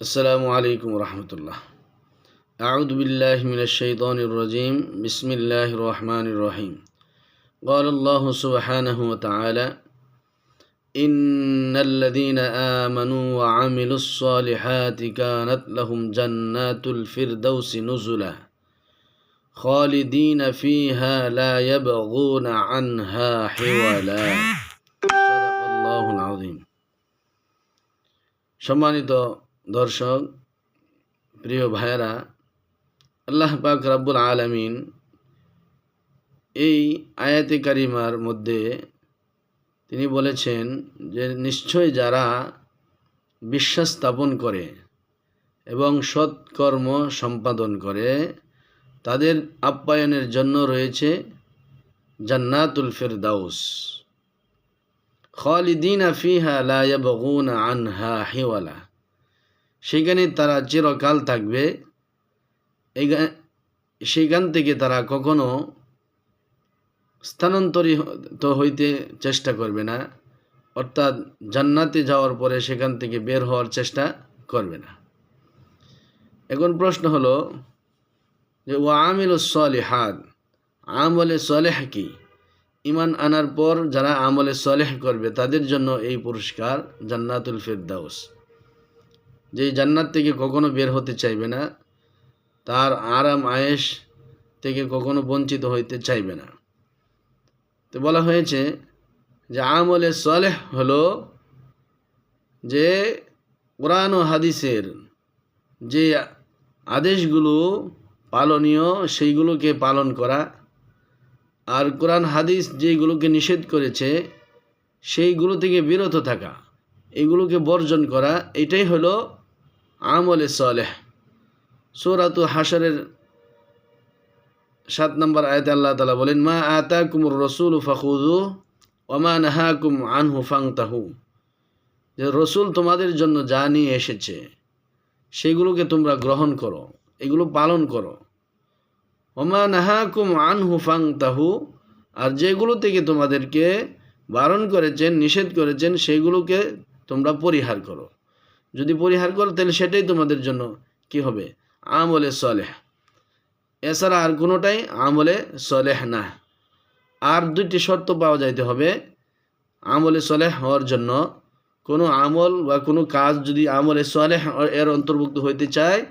السلام عليكم ورحمة الله أعوذ بالله من الشيطان الرجيم بسم الله الرحمن الرحيم قال الله سبحانه وتعالى إن الذين آمنوا وعملوا الصالحات كانت لهم جنات الفردوس نزلا خالدين فيها لا يبغون عنها حولا صدق الله العظيم সম্মানিত দর্শক, প্রিয় ভাইয়েরা, আল্লাহ পাক রাব্বুল আলামিন এই আয়াতে কারিমার মধ্যে তিনি বলেছেন যে, নিশ্চয় যারা বিশ্বাস স্থাপন করে এবং সৎকর্ম সম্পাদন করে, তাদের আপ্যায়নের জন্য রয়েছে জান্নাতুল ফেরদাউস। খালিদিনা ফিহা লা আনহা হিওয়ালা। সেখানে তারা চিরকাল থাকবে। সেইখান থেকে তারা কখনো স্থানান্তরিত হইতে চেষ্টা করবে না। অর্থাৎ জান্নাতে যাওয়ার পরে সেখান থেকে বের হওয়ার চেষ্টা করবে না। এখন প্রশ্ন হলো যে ও আমিল সলেহাদ আমলে সলেহ কি? ইমান আনার পর যারা আমলে সলেহ করবে, তাদের জন্য এই পুরস্কার জান্নাতুল ফিরদাউস। যে জান্নাত থেকে কখনো বের হতে চাইবে না, তার আরাম আয়েস থেকে কখনো বঞ্চিত হইতে চাইবে না। তো বলা হয়েছে যে আমলে সলেহ হলো যে কোরআন ও হাদিসের যে আদেশগুলো পালনীয়, সেইগুলোকে পালন করা। আর কোরআন, হাদিস যেগুলোকে নিষেধ করেছে, সেইগুলো থেকে বিরত থাকা। এগুলোকে বর্জন করা, এটাই হলো আমলে সলেহ। সৌরাতু হাসরের সাত নম্বর আয়তে আল্লাহ তালা বলেন, মা আতা কুমুর রসুল ফাখুদু ওমা নাহাকুম আনহু ফাংতাহু। যে রসুল তোমাদের জন্য যা নিয়ে এসেছে, সেগুলোকে তোমরা গ্রহণ করো, এগুলো পালন করো। ওমা নাহাকুম আনহু ফাংতাহু, আর যেগুলো থেকে তোমাদেরকে বারণ করেছেন, নিষেধ করেছেন, সেগুলোকে তোমরা পরিহার করো। যদি পরিহার করো, তাহলে সেটাই তোমাদের জন্য কি হবে? আমলে সলেহ। এছাড়া আর কোনোটাই আমলে সলেহ না। আর দুইটি শর্ত পাওয়া যাইতে হবে। আমলে সলেহ হওয়ার জন্য কোনো আমল বা কোনো কাজ যদি আমলে সলেহ এর অন্তর্ভুক্ত হইতে চায়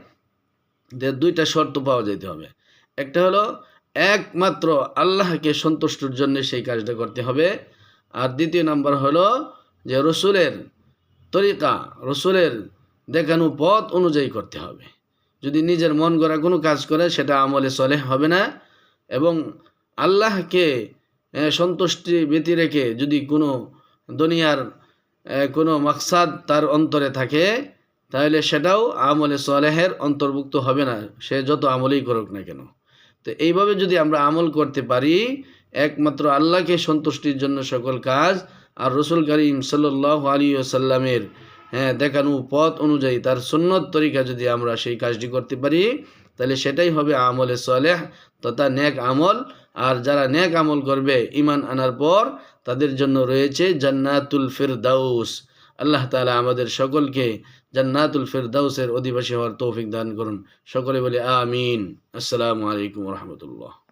যে দুইটা শর্ত পাওয়া যাইতে হবে। একটা হলো, একমাত্র আল্লাহকে সন্তুষ্টর জন্য সেই কাজটা করতে হবে। আর দ্বিতীয় নাম্বার হলো যে রসুলের তরিকা রসুলের দেখানো পথ অনুযায়ী করতে হবে। যদি নিজের মন গড়া কোনো কাজ করে, সেটা আমলে চলে হবে না এবং আল্লাহকে সন্তুষ্টি ব্যতি রেখে যদি কোনো দুনিয়ার কোনো মাকসাদ তার অন্তরে থাকে, তাহলে সেটাও আমলে সলেহের অন্তর্ভুক্ত হবে না। সে যত আমলেই করুক না কেন। তো এইভাবে যদি আমরা আমল করতে পারি, একমাত্র আল্লাহকে সন্তুষ্টির জন্য সকল কাজ আর রসুল করিম সাল্লাহ আলী সাল্লামের হ্যাঁ দেখানো পথ অনুযায়ী তার সুন্নত তরিকা যদি আমরা সেই কাজটি করতে পারি, তাহলে সেটাই হবে আমলে সলেহ তথা নেক আমল। আর যারা নেক আমল করবে ইমান আনার পর তাদের জন্য রয়েছে জান্নাতুল ফিরদাউস। আল্লাহ তালা আমাদের সকলকে জান্নাতুল ফিরদাউসের অধিবাসী হওয়ার তৌফিক দান করুন। সকলে বলে আমিন। আসসালামু আলাইকুম রহমতুল্লাহ।